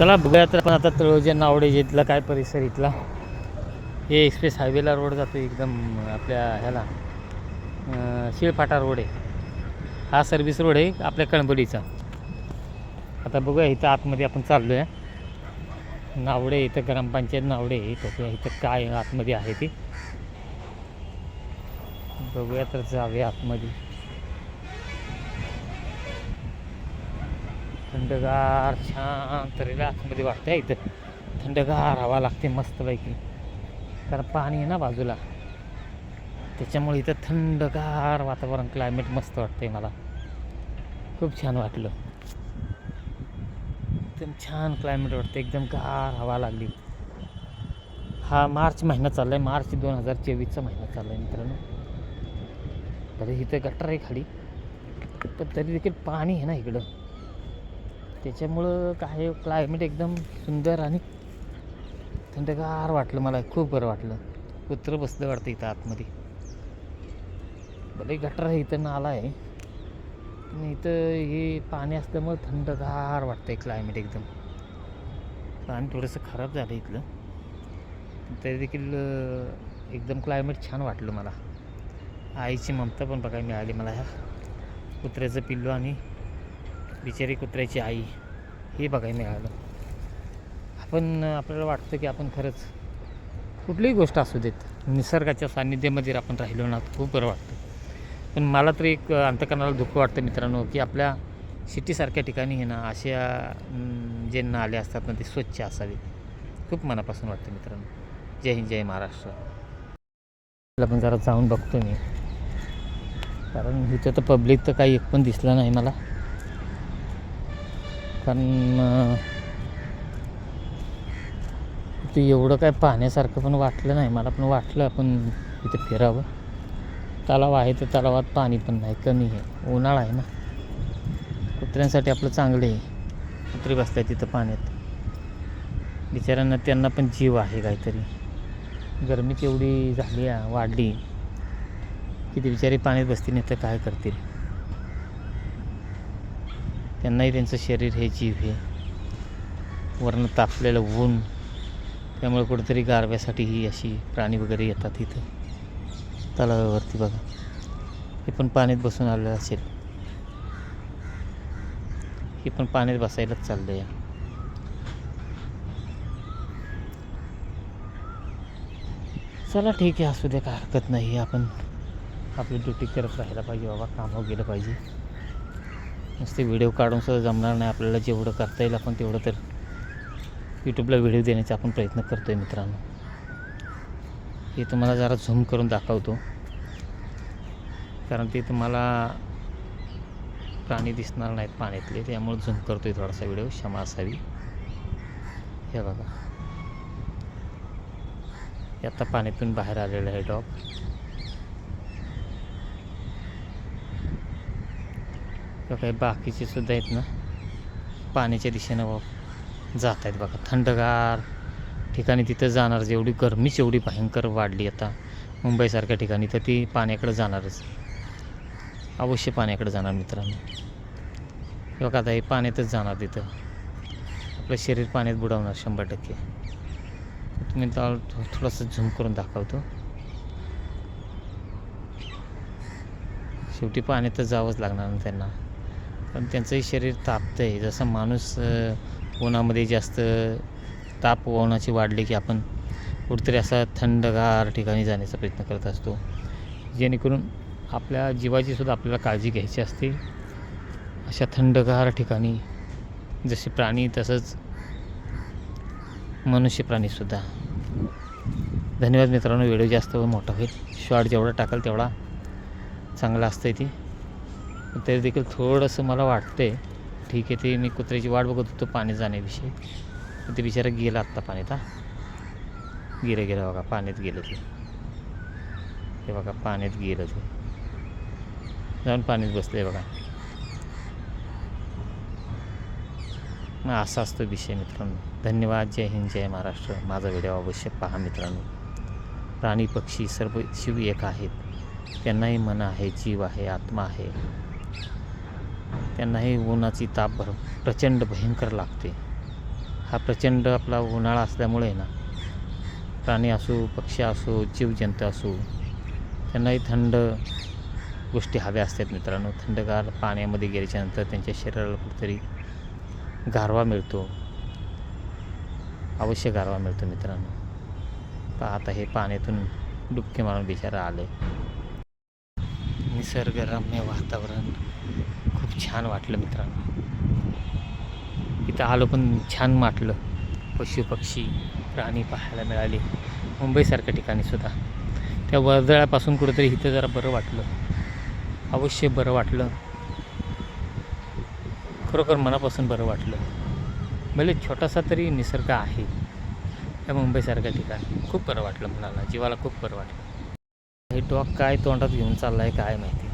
चला बघूया तर आपण आता तळोजा नावडे इथला काय परिसर इथला. हे एक्सप्रेस हायवेला रोड जातो एकदम आपल्या ह्याला. शिळफाटा रोड आहे. हा सर्व्हिस रोड आहे आपल्या कणबडीचा आता बघूया इथं आतमध्ये आपण चाललो आहे नावडे इथं ग्रामपंचायत नावडे बघूया इथं काय आतमध्ये आहे ते. बघूया तर जाऊया आतमध्ये. थंडगार छान रिलॅक्समध्ये आतमध्ये वाटतं इथं. थंडगार हवा लागते मस्तपैकी. कारण पाणी आहे ना बाजूला. त्याच्यामुळे इथं थंडगार वातावरण क्लायमेट मस्त वाटतंय मला. खूप छान वाटलं. एकदम छान क्लायमेट वाटतं एकदम गार हवा लागली. हा मार्च महिना चालला आहे मार्च दोन हजार चोवीसचा महिना चालला आहे मित्रांनो. तरी इथं गटर आहे खाली. पण तरी देखील पाणी आहे ना इकडं. त्याच्यामुळं काय क्लायमेट एकदम सुंदर आणि थंडगार वाटलं मला. खूप बरं वाटलं. कुत्रं बसलं वाटतं इथं आतमध्ये. भले गटर आहे इथं नाला आहे. पण इथं हे पाणी असल्यामुळं थंडगार वाटतंय क्लायमेट एकदम. पाणी थोडंसं खराब झालं इथलं. तरी देखील एकदम क्लायमेट छान वाटलं मला. आईची ममता पण बघायला मिळाली मला ह्या कुत्र्याचं पिल्लू आणि बिचारी कुत्र्याची आई. हे बघायला मिळालं. आपण आपल्याला वाटतं की आपण खरंच कुठलीही गोष्ट असू देत निसर्गाच्या सान्निध्यामध्ये आपण राहिलो ना खूप बरं वाटतं. पण मला तर एक अंतकरणाला दुःख वाटतं मित्रांनो की आपल्या सिटीसारख्या ठिकाणी हे ना अशा जे नाले असतात ना ते स्वच्छ असावेत खूप मनापासून वाटतं मित्रांनो. जय हिंद जय महाराष्ट्र. पण जरा जाऊन बघतो मी. कारण इथं तर पब्लिक तर काही एक पण दिसलं नाही मला. कारण ते एवढं काय पाहण्यासारखं पण वाटलं नाही. मला पण वाटलं आपण इथे फिरावं. तलाव आहे तर तलावात पाणी पण नाही कमी आहे. उन्हाळा आहे ना. कुत्र्यांसाठी आपलं चांगलं आहे. कुत्री बसतात तिथं पाण्यात. बिचाऱ्यांना त्यांना पण जीव आहे काहीतरी. गरमी तेवढी झाली आहे, वाढली. की ते बिचारे पाण्यात बसतील नाही तर काय करतील? त्यांनाही त्यांचं शरीर हे जीव हे. वरनं तापलेलं ऊन. त्यामुळे कुठेतरी गारव्यासाठी ही अशी प्राणी वगैरे येतात इथं. तलावावरती बघा. हे पण पाण्यात बसून आलेलं असेल. हे पण पाण्यात बसायलाच चाललं या चला ठीक आहे असू द्या काय हरकत नाही. आपण आपली ड्युटी करत राहायला पाहिजे बाबा. कामावर गेलं पाहिजे. नुसते व्हिडिओ काढून सुद्धा जमणार नाही. आपल्याला जेवढं करता येईल आपण तेवढं तर यूट्यूबला व्हिडिओ देण्याचा आपण प्रयत्न करतो आहे मित्रांनो. हे तुम्हाला जरा झूम करून दाखवतो. कारण ते तुम्हाला प्राणी दिसणार नाहीत पाण्यातले. त्यामुळे झूम करतो आहे थोडासा व्हिडिओ क्षमा असावी. हे बघा. हे आता पाण्यातून बाहेर आलेलं आहे डॉग. किंवा काही बाकीचे सुद्धा आहेत ना. पाण्याच्या दिशेनं वा- जात आहेत बघा. थंडगार ठिकाणी तिथं जाणार जेवढी गरमीच एवढी भयंकर वाढली आता. मुंबईसारख्या ठिकाणी तर ती पाण्याकडे जाणारच. अवश्य पाण्याकडे जाणार मित्रांनो. हे बघा आता हे पाण्यातच जाणार तिथं. आपलं शरीर पाण्यात बुडवणार शंभर टक्के. तुम्ही तर थोडंसं झूम करून दाखवतो. शेवटी पाण्यातच जावंच लागणार ना त्यांना. पण त्यांचंही शरीर तापतं आहे जसं माणूस उन्हामध्ये जास्त ताप उन्हाची वाढली की आपण कुठेतरी असा थंडगार ठिकाणी जाण्याचा प्रयत्न करत असतो. जेणेकरून आपल्या जीवाची सुद्धा आपल्याला काळजी घ्यायची असते. अशा थंडगार ठिकाणी जसे प्राणी तसंच मनुष्य प्राणीसुद्धा धन्यवाद मित्रांनो व्हिडिओ जास्त मोठा होईल. शॉर्ट जेवढा टाकाल तेवढा चांगला असतं ते. तरी देखील थोडंसं मला वाटतंय. ठीक आहे ते मी कुत्र्याची वाट बघत होतो पाणी जाण्याविषयी. ते बिचारा गेला आत्ता पाण्यात हा. गेलं गेलं बघा पाण्यात गेलं ते. हे बघा पाण्यात गेलं ते. जाऊन पाण्यात बसले बघा. मग असा असतो विषय मित्रांनो. धन्यवाद जय हिंद जय महाराष्ट्र. माझा व्हिडिओ अवश्य पहा मित्रांनो. प्राणी पक्षी सर्व शिव एक आहेत. त्यांनाही मन आहे जीव आहे आत्मा आहे. त्यांनाही उन्हाची ताप भर प्रचंड भयंकर लागते. हा प्रचंड आपला उन्हाळा असल्यामुळे ना प्राणी असो पक्षी असो जीवजंतू असो त्यांनाही थंड गोष्टी हव्या असतात मित्रांनो. थंडगार पाण्यामध्ये गेल्याच्यानंतर त्यांच्या शरीराला कुठेतरी गारवा मिळतो. अवश्य गारवा मिळतो मित्रांनो. पहा आता हे पाण्यातून डुबके मारून बिचारा आले. निसर्गरम्य वातावरण. खूप छान वाटलं मित्रांनो. इथं आलो पण छान वाटलं. पशुपक्षी प्राणी पाहायला मिळाले. मुंबईसारख्या ठिकाणी सुद्धा. त्या वर्दळापासून कुठेतरी इथं जरा बरं वाटलं. अवश्य बरं वाटलं. खरोखर मनापासून बरं वाटलं. भले छोटासा तरी निसर्ग आहे. त्या मुंबईसारख्या ठिकाणी. खूप बरं वाटलं मनाला जीवाला खूप बरं वाटलं. हे डॉग काय तोंडात घेऊन चाललं आहे काय माहिती?